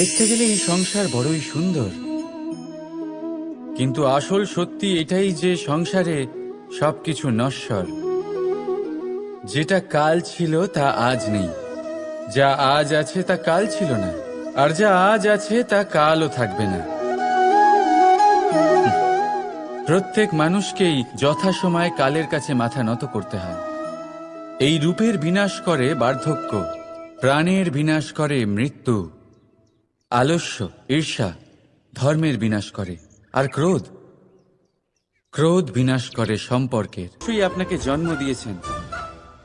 দেখতে গেলে এই সংসার বড়ই সুন্দর। কিন্তু আসল সত্যি এটাই যে সংসারে সবকিছু নশ্বর। যেটা কাল ছিল, তা আজ নেই। যা আজ আছে, তা কাল ছিল না। আর যা আজ আছে, তা কালও থাকবে না। প্রত্যেক মানুষকেই যথাসময়ে কালের কাছে মাথা নত করতে হয়। এই রূপের বিনাশ করে বার্ধক্য, প্রাণের বিনাশ করে মৃত্যু। আলস্য, ঈর্ষা ধর্মের বিনাশ করে। আর ক্রোধ? ক্রোধ বিনাশ করে সম্পর্কের। সেই আপনাকে জন্ম দিয়েছেন,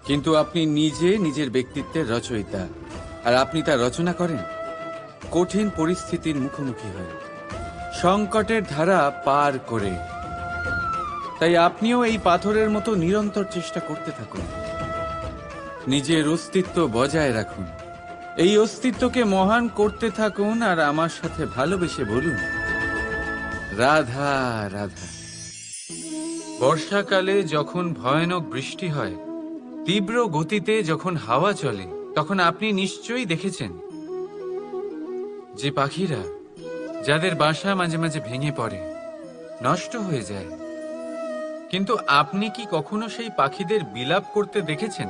কিন্তু আপনি নিজে নিজের ব্যক্তিত্বের রচয়িতা। আর আপনি তা রচনা করেন? কঠিন পরিস্থিতির মুখোমুখি হয়ে। সংকটের ধারা পার করে। তাই আপনিও এই পাথরের মতো নিরন্তর চেষ্টা করতে থাকুন। নিজের অস্তিত্ব বজায় রাখুন। এই অস্তিত্বকে মহান করতে থাকুন আর আমার সাথে ভালোবেসে বলুন। রাধা রাধা। বর্ষাকালে যখন ভয়ানক বৃষ্টি হয়, তীব্র গতিতে যখন হাওয়া চলে, তখন আপনি নিশ্চয়ই দেখেছেন যে পাখিরা, যাদের বাসা মাঝে মাঝে ভেঙে পড়ে, নষ্ট হয়ে যায়। কিন্তু আপনি কি কখনো সেই পাখিদের বিলাপ করতে দেখেছেন?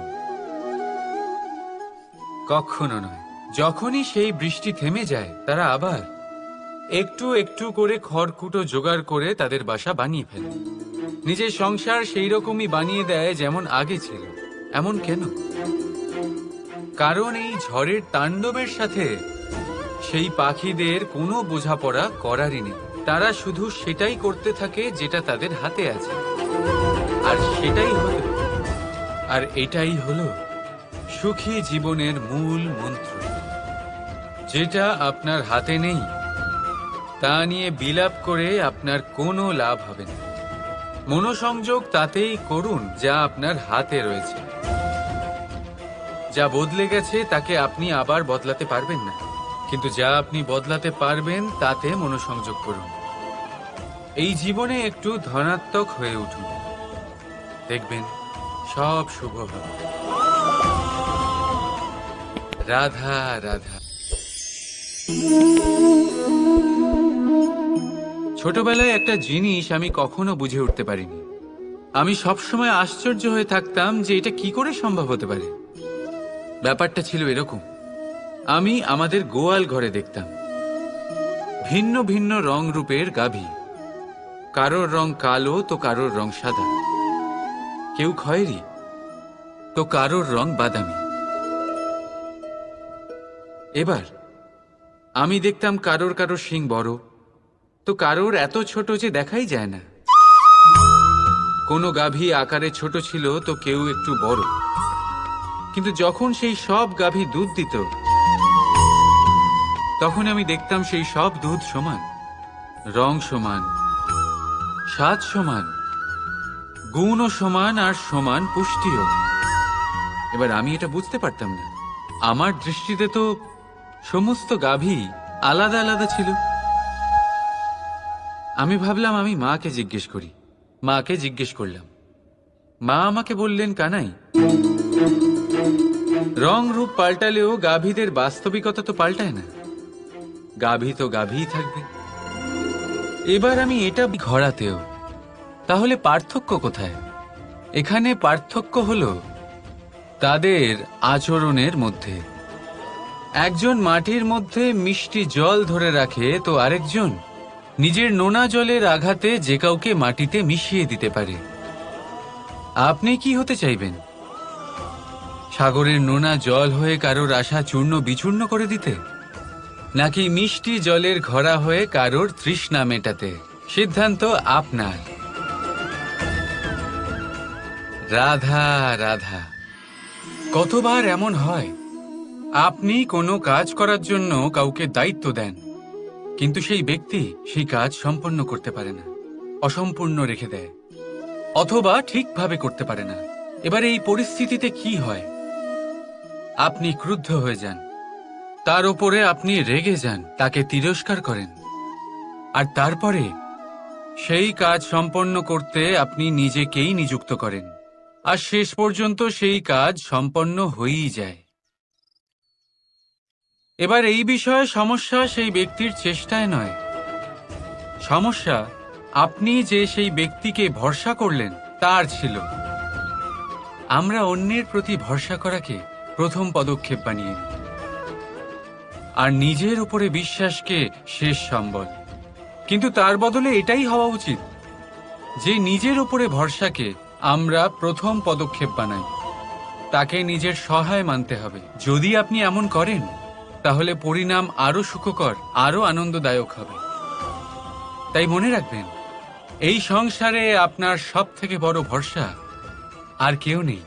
কখনো নয়। যখনই সেই বৃষ্টি থেমে যায়, তারা আবার একটু একটু করে খড়কুটো জোগাড় করে তাদের বাসা বানিয়ে ফেলে। নিজের সংসার সেই রকমই বানিয়ে দেয় যেমন আগে ছিল। এমন কেন? কারণ এই ঝড়ের তাণ্ডবের সাথে সেই পাখিদের কোনো বোঝাপড়া করারই নেই। তারা শুধু সেটাই করতে থাকে যেটা তাদের হাতে আছে। আর সেটাই হলো আর এটাই হলো সুখী জীবনের মূল মন্ত্র। যেটা আপনার হাতে নেই, তা নিয়ে বিলাপ করে আপনার কোনো লাভ হবে না। মনোসংযোগ তাতেই করুন যা আপনার হাতে রয়েছে। যা বদলে গেছে তাকে আপনি আবার বদলাতে পারবেন না। কিন্তু যা আপনি বদলাতে পারবেন, তাতে মনোসংযোগ করুন। এই জীবনে একটু ধনাত্মক হয়ে উঠুন। দেখবেন সব শুভ হবে। রাধা রাধা। ছোটবেলায় একটা জিনিস আমি কখনো বুঝে উঠতে পারিনি। আমি সবসময় আশ্চর্য হয়ে থাকতাম যে এটা কি করে সম্ভব হতে পারে। ব্যাপারটা ছিল এরকম। আমি আমাদের গোয়াল ঘরে দেখতাম। ভিন্ন ভিন্ন রং রূপের গাভী। কারোর রং কালো, তো কারোর রং সাদা। কেউ খয়েরি, তো কারোর রং বাদামি। এবার, আমি দেখতাম কারোর কারোর শিং বড়, তো কারোর এত ছোট যে দেখাই যায় না। কোনো গাভী আকারে ছোট ছিল তো কেউ একটু বড়। কিন্তু যখন সেই সব গাভী দুধ দিত, তখন আমি দেখতাম সেই সব দুধ সমান, রং সমান, স্বাদ সমান, গুণও সমান আর সমান পুষ্টিও। এবার আমি এটা বুঝতে পারতাম না। আমার দৃষ্টিতে তো সমস্ত গাভী আলাদা আলাদা ছিল। আমি ভাবলাম আমি মাকে জিজ্ঞেস করি। মাকে জিজ্ঞেস করলাম, মা আমাকে বললেন কানাই, রং রূপ পাল্টালেও গাভীদের বাস্তবিকতা তো পাল্টায় না। গাভী তো গাভীই থাকবে। এবার আমি এটা ঘোরাতেও, তাহলে পার্থক্য কোথায়? এখানে পার্থক্য হলো তাদের আচরণের মধ্যে। একজন মাটির মধ্যে মিষ্টি জল ধরে রাখে, তো আরেকজন নিজের নোনা জলের আঘাতে যে কাউকে মাটিতে মিশিয়ে দিতে পারে। আপনি কি হতে চাইবেন? সাগরের নোনা জল হয়ে কারোর আশা চূর্ণ বিচূর্ণ করে দিতে? নাকি মিষ্টি জলের ঘরা হয়ে কারোর তৃষ্ণা মেটাতে? সিদ্ধান্ত আপনার। রাধা রাধা, কতবার এমন হয় আপনি কোনো কাজ করার জন্য কাউকে দায়িত্ব দেন, কিন্তু সেই ব্যক্তি সেই কাজ সম্পন্ন করতে পারে না, অসম্পূর্ণ রেখে দেয়, অথবা ঠিকভাবে করতে পারে না। এবার এই পরিস্থিতিতে কি হয়? আপনি ক্রুদ্ধ হয়ে যান। তার উপরে আপনি রেগে যান, তাকে তিরস্কার করেন। আর তারপরে সেই কাজ সম্পন্ন করতে আপনি নিজেকেই নিযুক্ত করেন। আর শেষ পর্যন্ত সেই কাজ সম্পন্ন হয়েই যায়। এবার এই বিষয়ে সমস্যা সেই ব্যক্তির চেষ্টায় নয়। সমস্যা, আপনি যে সেই ব্যক্তিকে ভরসা করলেন, তার ছিল। আমরা অন্যের প্রতি ভরসা করাকে প্রথম পদক্ষেপ বানিয়ে আর নিজের উপরে বিশ্বাসকে শেষ সম্বল। কিন্তু তার বদলে এটাই হওয়া উচিত যে নিজের উপরে ভরসাকে আমরা প্রথম পদক্ষেপ বানাই। তাকে নিজের সহায় মানতে হবে। যদি আপনি এমন করেন তাহলে পরিণাম আরও সুখকর আরও আনন্দদায়ক হবে। তাই মনে রাখবেন, এই সংসারে আপনার সব থেকে বড় ভরসা আর কেউ নেই।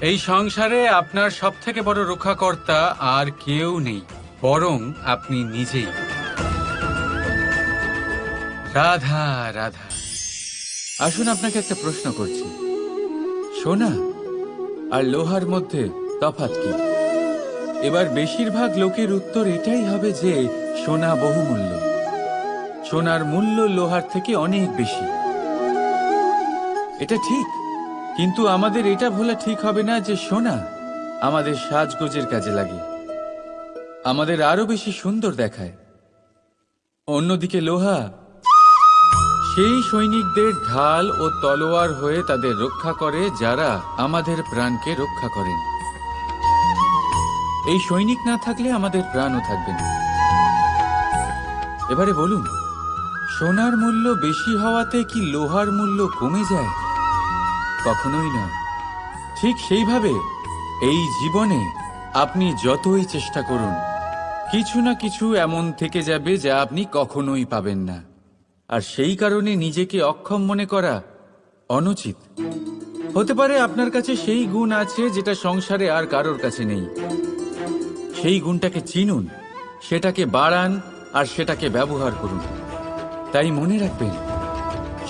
এই সংসারে আপনার সব থেকে বড় রক্ষাকর্তা আর কেউ নেই, বরং আপনি নিজেই। রাধা রাধা। আসুন আপনাকে একটা প্রশ্ন করছি। সোনা, আর লোহার মধ্যে তফাৎ কি? এবার বেশিরভাগ লোকের উত্তর এটাই হবে যে সোনা বহুমূল্য। সোনার মূল্য লোহার থেকে অনেক বেশি। এটা ঠিক, কিন্তু আমাদের এটা ভোলা ঠিক হবে না যে সোনা আমাদের সাজগোজের কাজে লাগে। আমাদের আরও বেশি সুন্দর দেখায়। অন্যদিকে লোহা, সেই সৈনিকদের ঢাল ও তলোয়ার হয়ে তাদের রক্ষা করে যারা আমাদের প্রাণকে রক্ষা করেন। এই সৈনিক না থাকলে আমাদের প্রাণও থাকবে না। এবারে বলুন, সোনার মূল্য বেশি হওয়াতে কি লোহার মূল্য কমে যায়? কখনোই না। ঠিক সেইভাবে এই জীবনে আপনি যতই চেষ্টা করুন, কিছু না কিছু এমন থেকে যাবে যা আপনি কখনোই পাবেন না। আর সেই কারণে নিজেকে অক্ষম মনে করা অনুচিত। হতে পারে আপনার কাছে সেই গুণ আছে যেটা সংসারে আর কারোর কাছে নেই। সেই গুণটাকে চিনুন, সেটাকে বাড়ান আর সেটাকে ব্যবহার করুন। তাই মনে রাখবেন,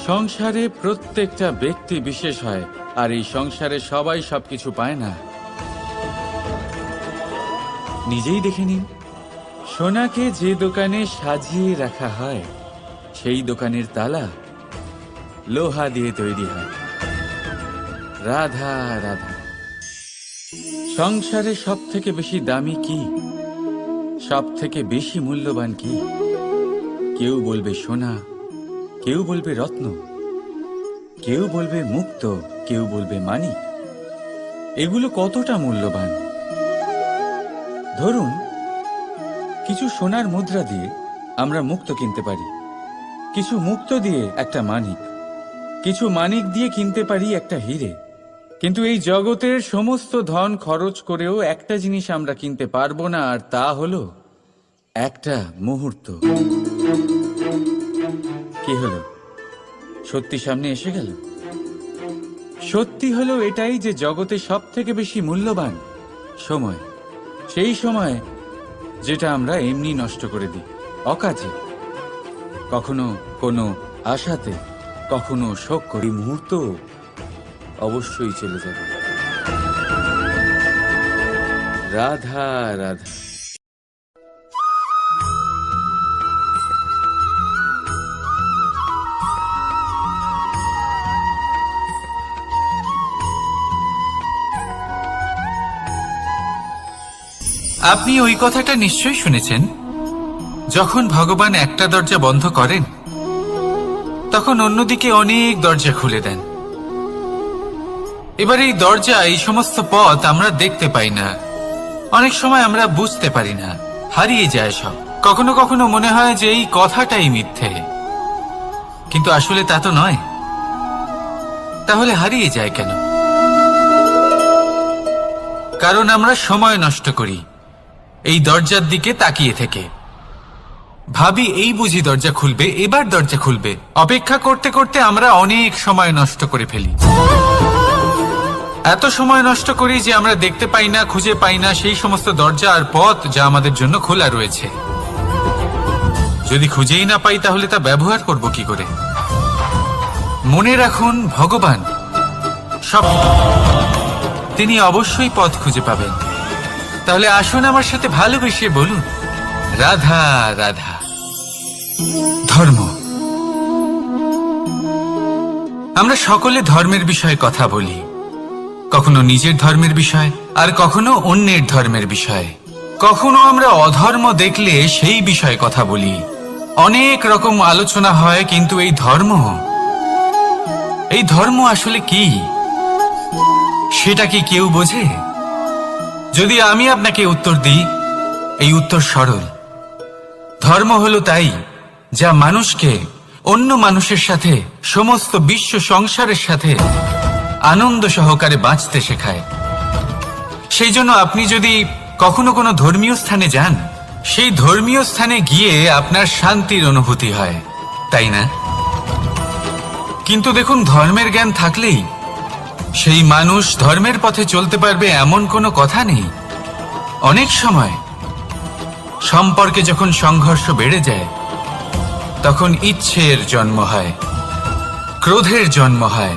সংসারে প্রত্যেকটা ব্যক্তি বিশেষ হয় আর এই সংসারে সবাই সবকিছু পায় না। নিজেই দেখে নিন, সোনাকে যে দোকানে সাজিয়ে রাখা হয়, সেই দোকানের তালা লোহা দিয়ে তৈরি হয়। রাধা রাধা। সংসারে সব থেকে বেশি দামি কি? সব থেকে বেশি মূল্যবান কি? কেউ বলবে সোনা, কেউ বলবে রত্ন, কেউ বলবে মুক্ত, কেউ বলবে মানিক। এগুলো কতটা মূল্যবান? ধরুন, কিছু সোনার মুদ্রা দিয়ে আমরা মুক্ত কিনতে পারি। কিছু মুক্ত দিয়ে একটা মানিক, কিছু মানিক দিয়ে কিনতে পারি একটা হিরে। কিন্তু এই জগতের সমস্ত ধন খরচ করেও একটা জিনিস আমরা কিনতে পারব না, আর তা হলো একটা মুহূর্ত। কি হলো? সত্যি সামনে এসে গেল? সত্যি হলো এটাই যে জগতে সব থেকে বেশি মূল্যবান সময়। সেই সময় যেটা আমরা এমনি নষ্ট করে দিই, অকাজে। কখনো কোনো আশাতে, কখনো শোক করি। মুহূর্ত অবশ্যই চলে যাবে। রাধা রাধা। আপনি ওই কথাটা নিশ্চয়ই শুনেছেন? যখন ভগবান একটা দরজা বন্ধ করেন, তখন অন্যদিকে অনেক দরজা খুলে দেন। এবার এই দরজা, এই সমস্ত পথ আমরা দেখতে পাই না। অনেক সময় আমরা বুঝতে পারি না। হারিয়ে যায় সব। কখনো কখনো মনে হয় যে এই কথাটাই মিথ্যে। কিন্তু আসলে তা তো নয়। তাহলে হারিয়ে যায় কেন? কারণ আমরা সময় নষ্ট করি। এই দরজার দিকে তাকিয়ে থেকে। ভাবি, এই বুঝি দরজা খুলবে, এবার দরজা খুলবে। অপেক্ষা করতে করতে আমরা অনেক সময় নষ্ট করে ফেলি। এত সময় নষ্ট করি যে আমরা দেখতে পাই না, খুঁজে পাই না সেই সমস্ত দরজা আর পথ যা আমাদের জন্য খোলা রয়েছে। যদি খুঁজেই না পাই তাহলে তা ব্যবহার করব কি করে? মনে রাখুন, ভগবান সব তিনি অবশ্যই পথ খুঁজে পাবেন। তাহলে আসুন আমার সাথে ভালোবেসে বলুন, রাধা রাধা। ধর্ম। আমরা সকলে ধর্মের বিষয়ে কথা বলি। কখনো নিজের ধর্মের বিষয়, আর কখনো অন্যের ধর্মের বিষয়ে। কখনো আমরা অধর্ম দেখলে সেই বিষয়ে কথা বলি। অনেক রকম আলোচনা হয়, কিন্তু এই ধর্ম? এই ধর্ম আসলে কি? সেটা কি কেউ বোঝে? যদি আমি আপনাকে উত্তর দিই, এই উত্তর সরল। ধর্ম হলো তাই, যা মানুষকে, অন্য মানুষের সাথে, সমস্ত বিশ্ব সংসারের সাথে আনন্দ সহকারে বাঁচতে শেখায়। সেই জন্য আপনি যদি কখনো কোনো ধর্মীয় স্থানে যান, সেই ধর্মীয় স্থানে গিয়ে আপনার শান্তির অনুভূতি হয়। তাই না? কিন্তু দেখুন, ধর্মের জ্ঞান থাকলেই সেই মানুষ ধর্মের পথে চলতে পারবে এমন কোনো কথা নেই। অনেক সময় সম্পর্কে যখন সংঘর্ষ বেড়ে যায়, তখন ইচ্ছের জন্ম হয়, ক্রোধের জন্ম হয়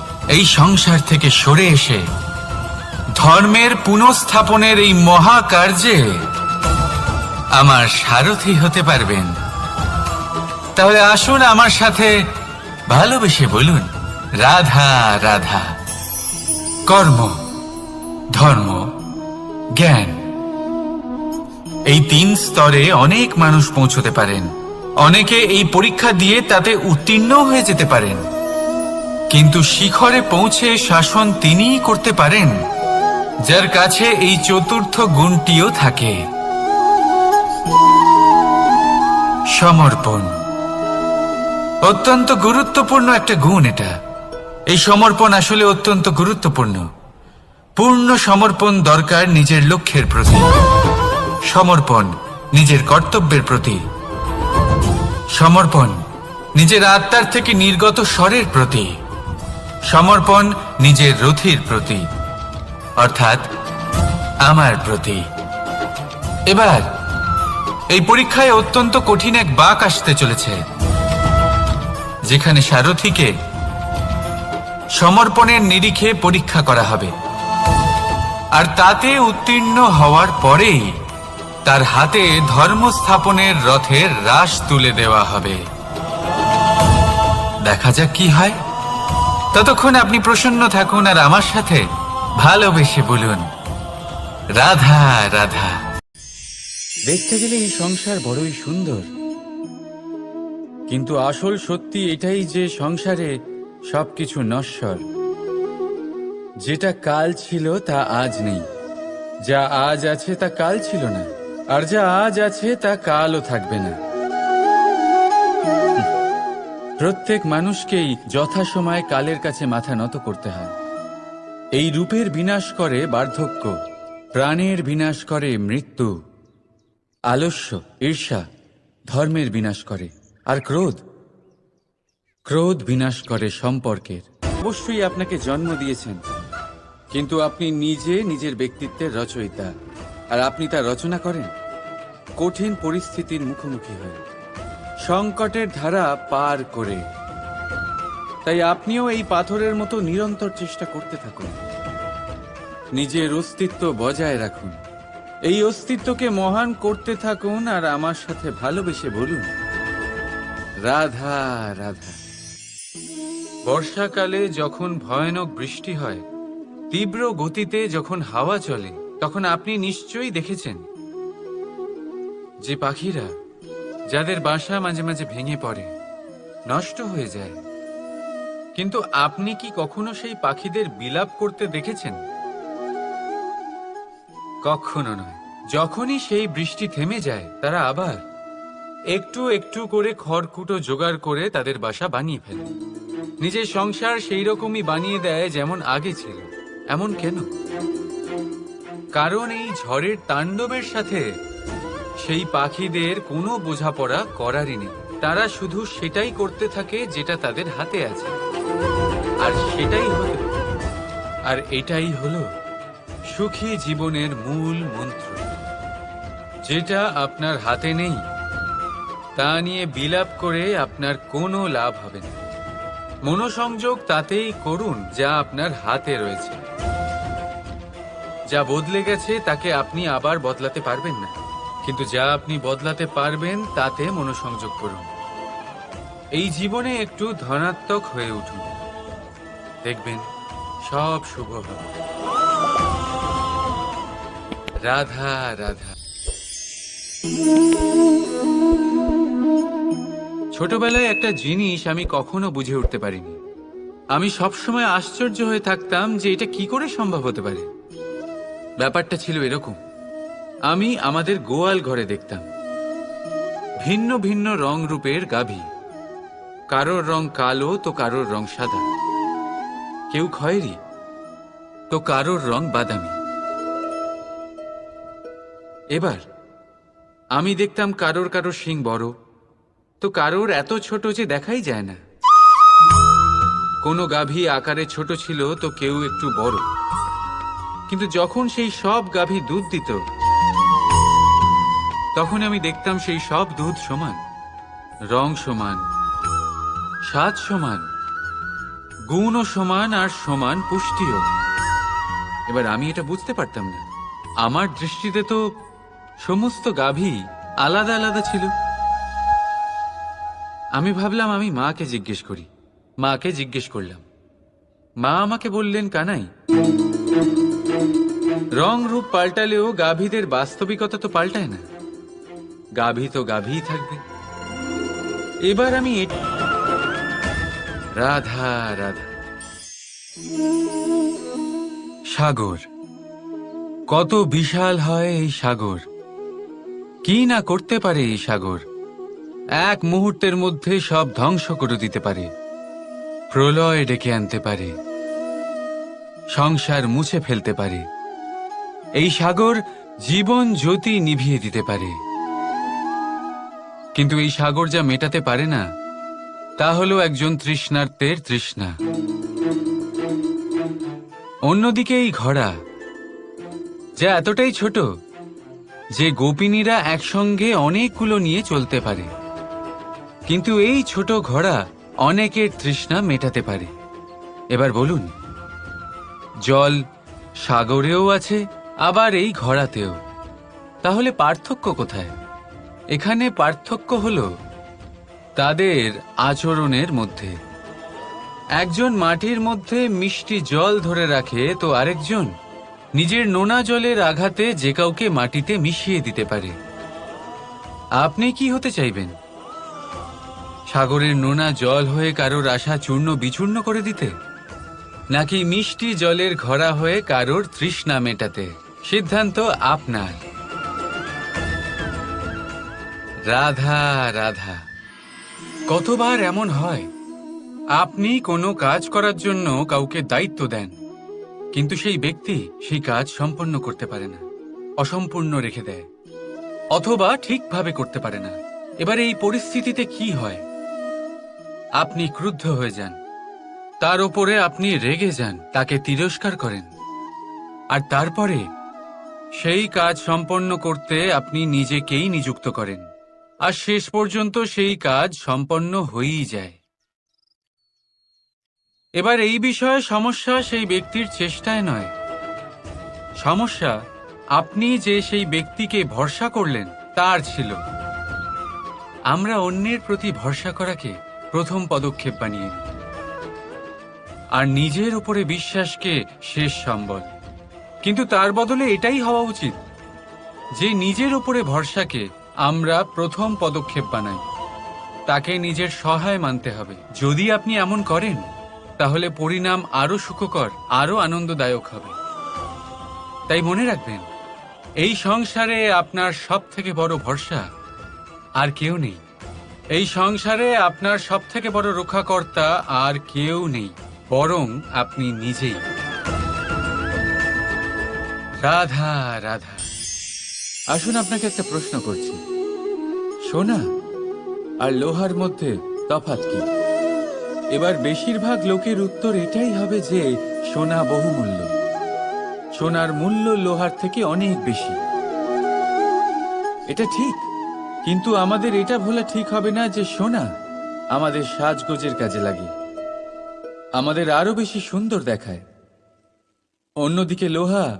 এই সংসার থেকে সরে এসে ধর্মের পুনঃস্থাপনের এই মহাকার্যে আমার সারথি হতে পারবেন। তাহলে আসুন আমার সাথে ভালোবেসে বলুন, রাধা রাধা, কর্ম, ধর্ম, জ্ঞান, এই তিন স্তরে অনেক মানুষ পৌঁছতে পারেন। অনেকে এই পরীক্ষা দিয়ে তাতে উত্তীর্ণ হয়ে যেতে পারেন। কিন্তু শিখরে পৌঁছে শাসন তিনিই করতে পারেন, যার কাছে এই চতুর্থ গুণটিও থাকে। সমর্পণ। অত্যন্ত গুরুত্বপূর্ণ একটা গুণ এটা। এই সমর্পণ আসলে অত্যন্ত গুরুত্বপূর্ণ। পূর্ণ সমর্পণ দরকার নিজের লক্ষ্যের প্রতি। সমর্পণ নিজের কর্তব্যের প্রতি। সমর্পণ নিজের আত্মার থেকে নির্গত স্বরের প্রতি। সমর্পণ নিজের রথির প্রতি, অর্থাৎ আমার প্রতি। এবার, এই পরীক্ষায় অত্যন্ত কঠিন এক বাক আসতে চলেছে, যেখানে সারথীকে সমর্পণের নিরিখে পরীক্ষা করা হবে। আর তাতে উত্তীর্ণ হওয়ার পরেই তার হাতে ধর্ম স্থাপনের রথের রাশ তুলে দেওয়া হবে। দেখা যাক কি হয়। ততক্ষণ আপনি প্রসন্ন থাকুন আর আমার সাথে ভালোবেসে বলুন রাধা রাধা। দেখতে গেলে এই সংসার বড়ই সুন্দর। কিন্তু আসল সত্যি এটাই যে সংসারে সবকিছু নশ্বর। যেটা কাল ছিল তা আজ নেই। যা আজ আছে তা কাল ছিল না। আর যা আজ আছে তা কালও থাকবে না। প্রত্যেক মানুষকেই যথাসময়ে কালের কাছে মাথা নত করতে হয়। এই রূপের বিনাশ করে বার্ধক্য, প্রাণের বিনাশ করে মৃত্যু, আলস্য, ঈর্ষা ধর্মের বিনাশ করে, আর ক্রোধ ক্রোধ বিনাশ করে সম্পর্কের। অবশ্যই আপনাকে জন্ম দিয়েছেন, কিন্তু আপনি নিজে নিজের ব্যক্তিত্বের রচয়িতা, আর আপনি তা রচনা করেন। কঠিন পরিস্থিতির মুখোমুখি হয়ে। সংকটের ধারা পার করে। তাই আপনিও এই পাথরের মতো নিরন্তর চেষ্টা করতে থাকুন। নিজের অস্তিত্ব বজায় রাখুন। এই অস্তিত্বকে মহান করতে থাকুন আর আমার সাথে ভালোবেসে বলুন, রাধা রাধা। বর্ষাকালে যখন ভয়ানক বৃষ্টি হয়, তীব্র গতিতে যখন হাওয়া চলে, তখন আপনি নিশ্চয়ই দেখেছেন যে পাখিরা যাদের বাসা মাঝে মাঝে ভেঙে পড়ে, নষ্ট হয়ে যায়। কিন্তু আপনি কি কখনো সেই পাখিদের বিলাপ করতে দেখেছেন? কখনো নয়। যখনই সেই বৃষ্টি থেমে যায়, তারা আবার একটু একটু করে খড়কুটো জোগাড় করে তাদের বাসা বানিয়ে ফেলে। নিজের সংসার সেই রকমই বানিয়ে দেয় যেমন আগে ছিল। এমন কেন? কারণ এই ঝড়ের তাণ্ডবের সাথে সেই পাখিদের কোনো বোঝাপড়া করারই নেই। তারা শুধু সেটাই করতে থাকে যেটা তাদের হাতে আছে। আর সেটাই হলো, আর এটাই হলো সুখী জীবনের মূল মন্ত্র। যেটা আপনার হাতে নেই, তা নিয়ে বিলাপ করে আপনার কোনো লাভ হবে না। মনোসংযোগ তাতেই করুন যা আপনার হাতে রয়েছে। যা বদলে গেছে তাকে আপনি আবার বদলাতে পারবেন না। কিন্তু যা আপনি বদলাতে পারবেন, তাতে মনোসংযোগ করুন। এই জীবনে একটু ধনাত্মক হয়ে উঠুন। দেখবেন, সব শুভ হবে। রাধা রাধা। ছোটবেলায় একটা জিনিস আমি কখনো বুঝে উঠতে পারিনি। আমি সবসময় আশ্চর্য হয়ে থাকতাম যে এটা কি করে সম্ভব হতে পারে। ব্যাপারটা ছিল এরকম। আমি আমাদের গোয়াল ঘরে দেখতাম। ভিন্ন ভিন্ন রং রূপের গাভী। কারোর রং কালো, তো কারোর রং সাদা। কেউ খয়েরি, তো কারোর রং বাদামি। এবার, আমি দেখতাম কারোর কারোর শিং বড়, তো কারোর এত ছোট যে দেখাই যায় না। কোনো গাভী আকারে ছোট ছিল, তো কেউ একটু বড়। কিন্তু যখন সেই সব গাভী দুধ দিত তখন আমি দেখতাম সেই সব দুধ সমান, রং সমান, স্বাদ সমান, গুণও সমান আর সমান পুষ্টিও। এবার আমি এটা বুঝতে পারতাম না। আমার দৃষ্টিতে তো সমস্ত গাভী আলাদা আলাদা ছিল। আমি ভাবলাম আমি মাকে জিজ্ঞেস করি, মাকে জিজ্ঞেস করলাম। মা আমাকে বললেন, কানাই, রং রূপ পাল্টালেও গাভীদের বাস্তবিকতা তো পাল্টায় না। গাভী তো গাভীই থাকবে। এবার আমি রাধা রাধা। সাগর, কত বিশাল হয় এই সাগর। কি না করতে পারে এই সাগর? এক মুহূর্তের মধ্যে সব ধ্বংস করে দিতে পারে। প্রলয় ডেকে আনতে পারে। সংসার মুছে ফেলতে পারে। এই সাগর জীবন জ্যোতি নিভিয়ে দিতে পারে। কিন্তু এই সাগর যা মেটাতে পারে না, তা হলো একজন তৃষ্ণার্তের তৃষ্ণা। অন্যদিকে এই ঘোড়া, যা এতটাই ছোট যে গোপিনীরা একসঙ্গে অনেকগুলো নিয়ে চলতে পারে। কিন্তু এই ছোট ঘোড়া অনেকের তৃষ্ণা মেটাতে পারে। এবার বলুন, জল সাগরেও আছে, আবার এই ঘোড়াতেও। তাহলে পার্থক্য কোথায়? এখানে পার্থক্য হল তাদের আচরণের মধ্যে। একজন মাটির মধ্যে মিষ্টি জল ধরে রাখে তো আরেকজন নিজের নোনা জলের আঘাতে যে কাউকে মাটিতে মিশিয়ে দিতে পারে। আপনি কি হতে চাইবেন? সাগরের নোনা জল হয়ে কারোর আশা চূর্ণ বিচূর্ণ করে দিতে? নাকি মিষ্টি জলের ঘরা হয়ে কারোর তৃষ্ণা মেটাতে? সিদ্ধান্ত আপনার। রাধা রাধা। কতবার এমন হয়? আপনি কোনো কাজ করার জন্য কাউকে দায়িত্ব দেন, কিন্তু সেই ব্যক্তি সেই কাজ সম্পন্ন করতে পারে না, অসম্পূর্ণ রেখে দেয়, অথবা ঠিকভাবে করতে পারে না। এবার এই পরিস্থিতিতে কি হয়? আপনি ক্রুদ্ধ হয়ে যান। তার ওপরে আপনি রেগে যান, তাকে তিরস্কার করেন। আর তারপরে সেই কাজ সম্পন্ন করতে আপনি নিজেকেই নিযুক্ত করেন। আর শেষ পর্যন্ত সেই কাজ সম্পন্ন হয়েই যায়। এবার এই বিষয়ে সমস্যা সেই ব্যক্তির চেষ্টায় নয়। সমস্যা, আপনি যে সেই ব্যক্তিকে ভরসা করলেন, তার ছিল। আমরা অন্যের প্রতি ভরসা করাকে প্রথম পদক্ষেপ বানিয়ে আর নিজের উপরে বিশ্বাসকে শেষ সম্বল। কিন্তু তার বদলে এটাই হওয়া উচিত যে নিজের উপরে ভরসাকে আমরা প্রথম পদক্ষেপ বানাই। তাকে নিজের সহায় মানতে হবে। যদি আপনি এমন করেন, তাহলে পরিণাম আরও সুখকর, আরও আনন্দদায়ক হবে। তাই মনে রাখবেন, এই সংসারে আপনার সব থেকে বড় ভরসা আর কেউ নেই। এই সংসারে আপনার সব থেকে বড় রক্ষাকর্তা আর কেউ নেই, বরং আপনি নিজেই। রাধা রাধা। আসুন, আপনাকে একটা প্রশ্ন করছি। সোনা আর লোহার মধ্যে তফাৎ কি? এবার বেশিরভাগ লোকের উত্তর এটাই হবে যে, সোনা বহুমূল্য। সোনার মূল্য লোহার থেকে অনেক বেশি। এটা ঠিক, কিন্তু আমাদের এটা ভোলা ঠিক হবে না যে সোনা আমাদের সাজগোজের কাজে লাগে। আমাদের আরও বেশি সুন্দর দেখায়। অন্যদিকে লোহা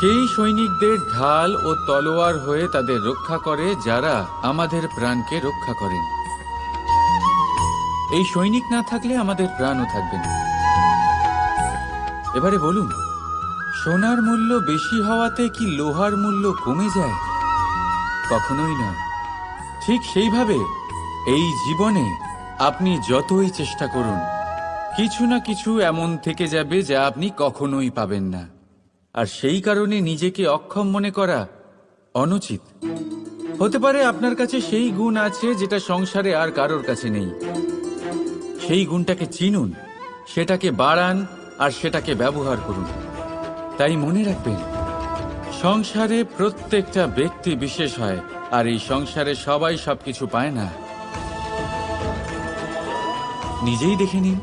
সেই সৈনিকদের ঢাল ও তলোয়ার হয়ে তাদের রক্ষা করে যারা আমাদের প্রাণকে রক্ষা করেন। এই সৈনিক না থাকলে আমাদের প্রাণও থাকবে না। এবারে বলুন, সোনার মূল্য বেশি হওয়াতে কি লোহার মূল্য কমে যায়? কখনোই না। ঠিক সেইভাবে এই জীবনে আপনি যতই চেষ্টা করুন, কিছু না কিছু এমন থেকে যাবে যা আপনি কখনোই পাবেন না। আর সেই কারণে নিজেকে অক্ষম মনে করা অনুচিত। হতে পারে আপনার কাছে সেই গুণ আছে যেটা সংসারে আর কারোর কাছে নেই। সেই গুণটাকে চিনুন, সেটাকে বাড়ান আর সেটাকে ব্যবহার করুন। তাই মনে রাখবেন, সংসারে প্রত্যেকটা ব্যক্তি বিশেষ হয় আর এই সংসারে সবাই সবকিছু পায় না। নিজেই দেখে নিন,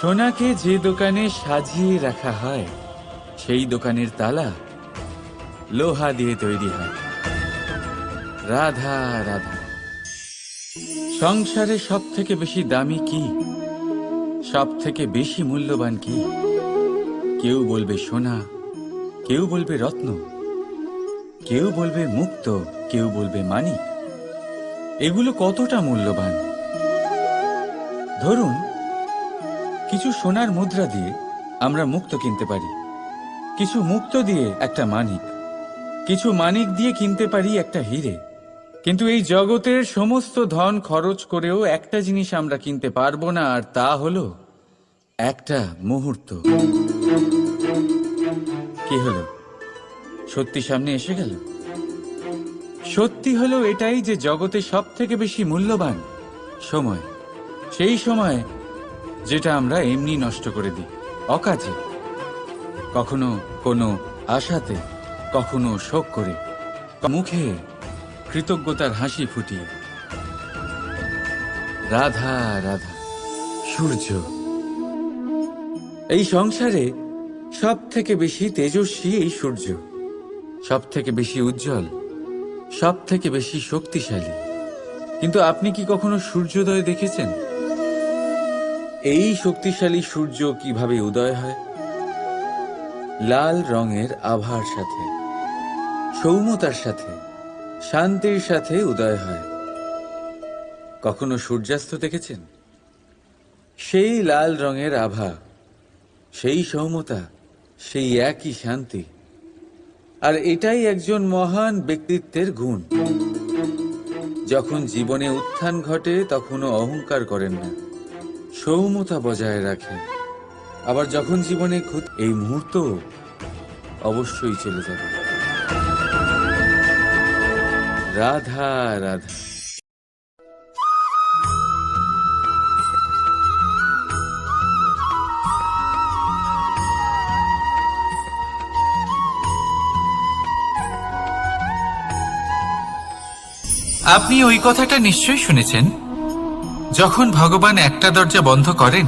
সোনাকে যে দোকানে সাজিয়ে রাখা হয়। সেই দোকানের তালা লোহা দিয়ে তৈরি হয়। রাধা রাধা। সংসারে সব থেকে বেশি দামি কি? সব থেকে বেশি মূল্যবান কি? কেউ বলবে সোনা, কেউ বলবে রত্ন, কেউ বলবে মুক্ত, কেউ বলবে মানিক। এগুলো কতটা মূল্যবান? ধরুন, কিছু সোনার মুদ্রা দিয়ে আমরা মুক্ত কিনতে পারি। কিছু মুক্ত দিয়ে একটা মানিক। কিছু মানিক দিয়ে কিনতে পারি একটা হিরে। কিন্তু এই জগতের সমস্ত ধন খরচ করেও একটা জিনিস আমরা কিনতে পারব না, আর তা হলো একটা মুহূর্ত। কি হলো? সত্যি সামনে এসে গেল? সত্যি হলো এটাই যে জগতে সব থেকে বেশি মূল্যবান সময়। সেই সময় যেটা আমরা এমনি নষ্ট করে দিই, অকাজে। কখনো কোনো আশাতে, কখনো শোক করে। মুখে কৃতজ্ঞতার হাসি ফুটিয়ে। রাধা রাধা। সূর্য। এই সংসারে সব থেকে বেশি তেজস্বী এই সূর্য। সব থেকে বেশি উজ্জ্বল। সব থেকে বেশি শক্তিশালী। কিন্তু আপনি কি কখনো সূর্যোদয় দেখেছেন? এই শক্তিশালী সূর্য কীভাবে উদয় হয়? লাল রঙের আভার সাথে সৌমতার সাথে, শান্তির সাথে উদয় হয়। কখনো সূর্যাস্ত দেখেছেন? সেই লাল রঙের আভা, সেই সৌমতা সেই একই শান্তি। আর এটাই একজন মহান ব্যক্তিত্বের গুণ। যখন জীবনে উত্থান ঘটে, তখনও অহংকার করেন না, সৌম্যতা বজায় রাখেন। আবার যখন জীবনে ক্ষতি এই মুহূর্ত অবশ্যই চলে যাবে। রাধা রাধা। আপনি ওই কথাটা নিশ্চয়ই শুনেছেন? যখন ভগবান একটা দরজা বন্ধ করেন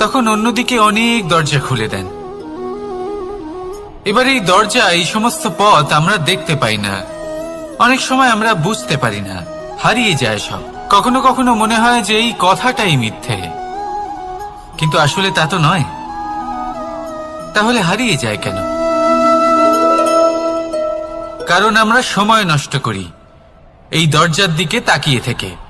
তখন অন্যদিকে অনেক দরজা খুলে দেন। এবার এই দরজা, এই সমস্ত পথ আমরা দেখতে পাই না। অনেক সময় আমরা বুঝতে পারি না, হারিয়ে যায় সব। কখনো কখনো মনে হয় যে এই কথাটাই মিথ্যে। কিন্তু আসলে তা তো নয়। তাহলে হারিয়ে যায় কেন? কারণ আমরা সময় নষ্ট করি। এই দরজার দিকে তাকিয়ে থেকে।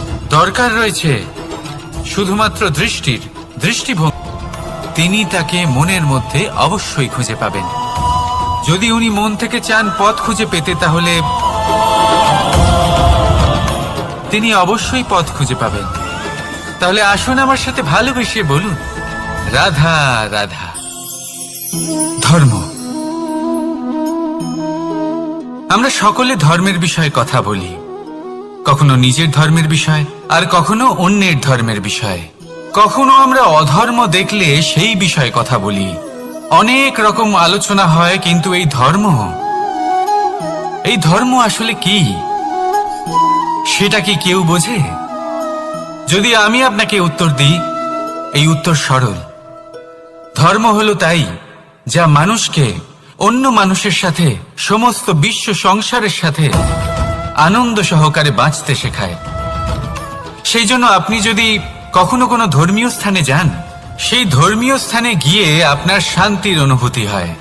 দরকার রয়েছে। শুধুমাত্র দৃষ্টির, দৃষ্টিভঙ্গি। তিনি তাকে মনের মধ্যে অবশ্যই খুঁজে পাবেন। যদি উনি মন থেকে চান পথ খুঁজে পেতে, তাহলে তিনি অবশ্যই পথ খুঁজে পাবেন। তাহলে আসুন আমার সাথে ভালোবেসে বলুন, রাধা রাধা। ধর্ম। আমরা সকলে ধর্মের বিষয়ে কথা বলি। কখনো নিজের ধর্মের বিষয়, আর কখনো অন্যের ধর্মের বিষয়। কখনো আমরা অধর্ম দেখলে সেই বিষয়ে কথা বলি। অনেক রকম আলোচনা হয়, কিন্তু এই ধর্ম? এই ধর্ম আসলে কি? সেটা কি কেউ বোঝে? যদি আমি আপনাকে উত্তর দিই, এই উত্তর সরল। ধর্ম হলো তাই, যা মানুষকে, অন্য মানুষের সাথে, সমস্ত বিশ্ব সংসারের সাথে আনন্দ সহকারে বাঁচতে শেখায়। সেই জন্য আপনি যদি কখনো কোনো ধর্মীয় স্থানে যান, সেই ধর্মীয় স্থানে গিয়ে আপনার শান্তির অনুভূতি হয়।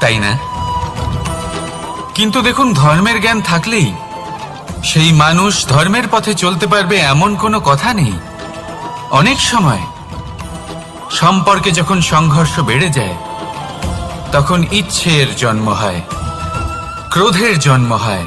তাই না? কিন্তু দেখুন, ধর্মের জ্ঞান থাকলেই সেই মানুষ ধর্মের পথে চলতে পারবে এমন কোনো কথা নেই। অনেক সময় সম্পর্কে যখন সংঘর্ষ বেড়ে যায়, তখন ইচ্ছের জন্ম হয়, ক্রোধের জন্ম হয়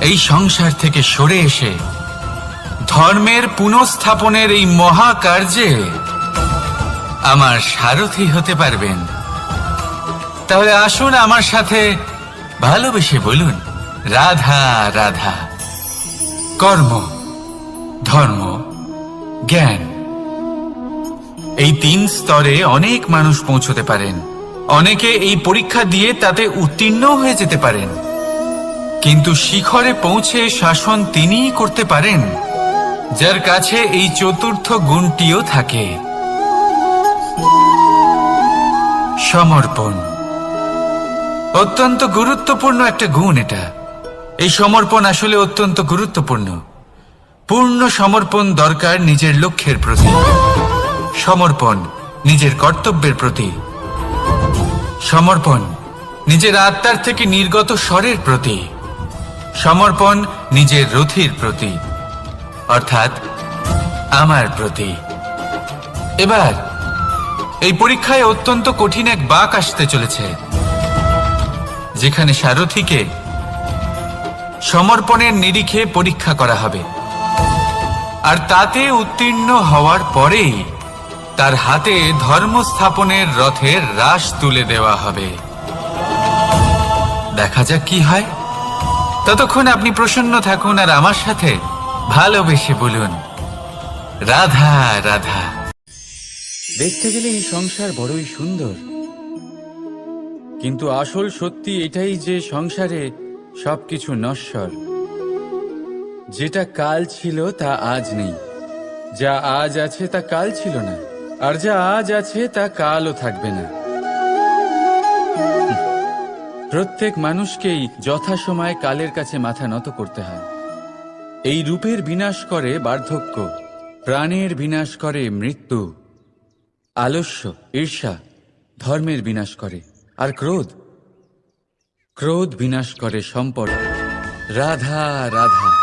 এই সংসার থেকে সরে এসে ধর্মের পুনঃস্থাপনের এই মহাকার্যে আমার সারথি হতে পারবেন। তাহলে আসুন আমার সাথে ভালোবেসে বলুন, রাধা রাধা, কর্ম, ধর্ম, জ্ঞান। এই তিন স্তরে অনেক মানুষ পৌঁছতে পারেন। অনেকে এই পরীক্ষা দিয়ে তাতে উত্তীর্ণ হয়ে যেতে পারেন। কিন্তু শিখরে পৌঁছে শাসন তিনিই করতে পারেন, যার কাছে এই চতুর্থ গুণটিও থাকে। সমর্পণ। অত্যন্ত গুরুত্বপূর্ণ একটা গুণ এটা। এই সমর্পণ আসলে অত্যন্ত গুরুত্বপূর্ণ। পূর্ণ সমর্পণ দরকার নিজের লক্ষ্যের প্রতি। সমর্পণ নিজের কর্তব্যের প্রতি। সমর্পণ নিজের আত্মার থেকে নির্গত স্বরের প্রতি। সমর্পণ নিজের রথির প্রতি, অর্থাৎ আমার প্রতি। এবার, এই পরীক্ষায় অত্যন্ত কঠিন এক বাক আসতে চলেছে, যেখানে সারথীকে সমর্পণের নিরিখে পরীক্ষা করা হবে। আর তাতে উত্তীর্ণ হওয়ার পরেই তার হাতে ধর্ম স্থাপনের রথের রাস তুলে দেওয়া হবে। দেখা যাক কি হয়। ততক্ষণ আপনি প্রসন্ন থাকুন আর আমার সাথে ভালোবেসে বলুন। রাধা রাধা। দেখতে গেলে এই সংসার বড়ই সুন্দর। কিন্তু আসল সত্যি এটাই যে সংসারে সবকিছু নশ্বর। যেটা কাল ছিল, তা আজ নেই। যা আজ আছে, তা কাল ছিল না। আর যা আজ আছে, তা কালও থাকবে না। প্রত্যেক মানুষকেই যথাসময়ে কালের কাছে মাথা নত করতে হয়। এই রূপের বিনাশ করে বার্ধক্য, প্রাণের বিনাশ করে মৃত্যু, আলস্য, ঈর্ষা ধর্মের বিনাশ করে, আর ক্রোধ ক্রোধ বিনাশ করে সম্পর্ক রাধা রাধা।